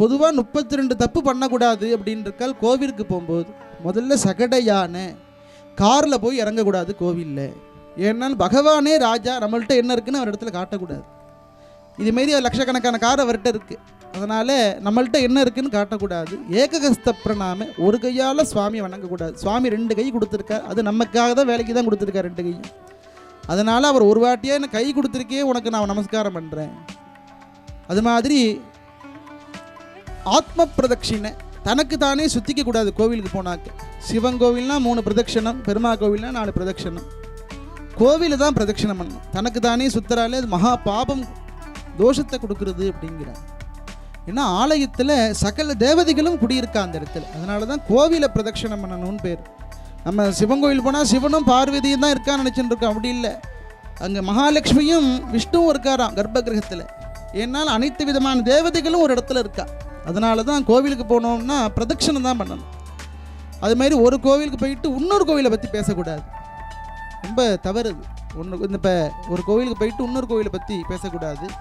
பொதுவாக முப்பத்தி ரெண்டு தப்பு பண்ணக்கூடாது அப்படின்றக்கால் கோவிலுக்கு போகும்போது முதல்ல சகட யானை காரில் போய் இறங்கக்கூடாது கோவிலில். ஏன்னால் பகவானே ராஜா நம்மள்ட்ட என்ன இருக்குன்னு அவர் இடத்துல காட்டக்கூடாது. இதுமாரி லட்சக்கணக்கான கார் அவர்கிட்ட இருக்குது அதனால் நம்மள்ட்ட என்ன இருக்குன்னு காட்டக்கூடாது. ஏககஸ்த பிரணாம ஒரு கையால் சுவாமியை வணங்கக்கூடாது. சுவாமி ரெண்டு கை கொடுத்துருக்கார். அது நமக்காக தான் வேலைக்கு தான் கொடுத்துருக்கார் ரெண்டு கையும். அதனால் அவர் ஒரு வாட்டியாக எனக்கு கை கொடுத்துருக்கே உனக்கு நான் நமஸ்காரம் பண்ணுறேன் அது மாதிரி ஆத்ம பிரதட்சிணை தனக்கு தானே சுத்திக்க கூடாது கோவிலுக்கு போனாக்க. சிவன் கோவில்னா மூணு பிரதட்சணம் பெருமா கோவில்னா நாலு பிரதட்சணம். கோவில தான் பிரதட்சணம் பண்ணணும். தனக்கு தானே சுத்தராலே அது மகா பாபம் தோஷத்தை கொடுக்கறது அப்படிங்கிறார். ஏன்னா ஆலயத்தில் சகல தேவதைகளும் குடியிருக்கா அந்த இடத்துல. அதனால தான் கோவிலை பிரதட்சணம் பண்ணணும்னு பேர். நம்ம சிவன் கோவில் போனால் சிவனும் பார்வதியும் தான் இருக்கான்னு நினச்சிட்டு இருக்கோம் அப்படி இல்லை. அங்கே மகாலட்சுமியும் விஷ்ணுவும் இருக்காராம் கர்ப்ப கிரகத்தில். ஏன்னால் அனைத்து விதமான தேவதைகளும் ஒரு இடத்துல இருக்கா. அதனால தான் கோவிலுக்கு போனோம்னா பிரதட்சணம் தான் பண்ணணும். அது மாதிரி ஒரு கோவிலுக்கு போயிட்டு இன்னொரு கோவிலை பற்றி பேசக்கூடாது. ரொம்ப தவறு ஒன்று இந்த இப்போ ஒரு கோவிலுக்கு போயிட்டு இன்னொரு கோவிலை பற்றி பேசக்கூடாது.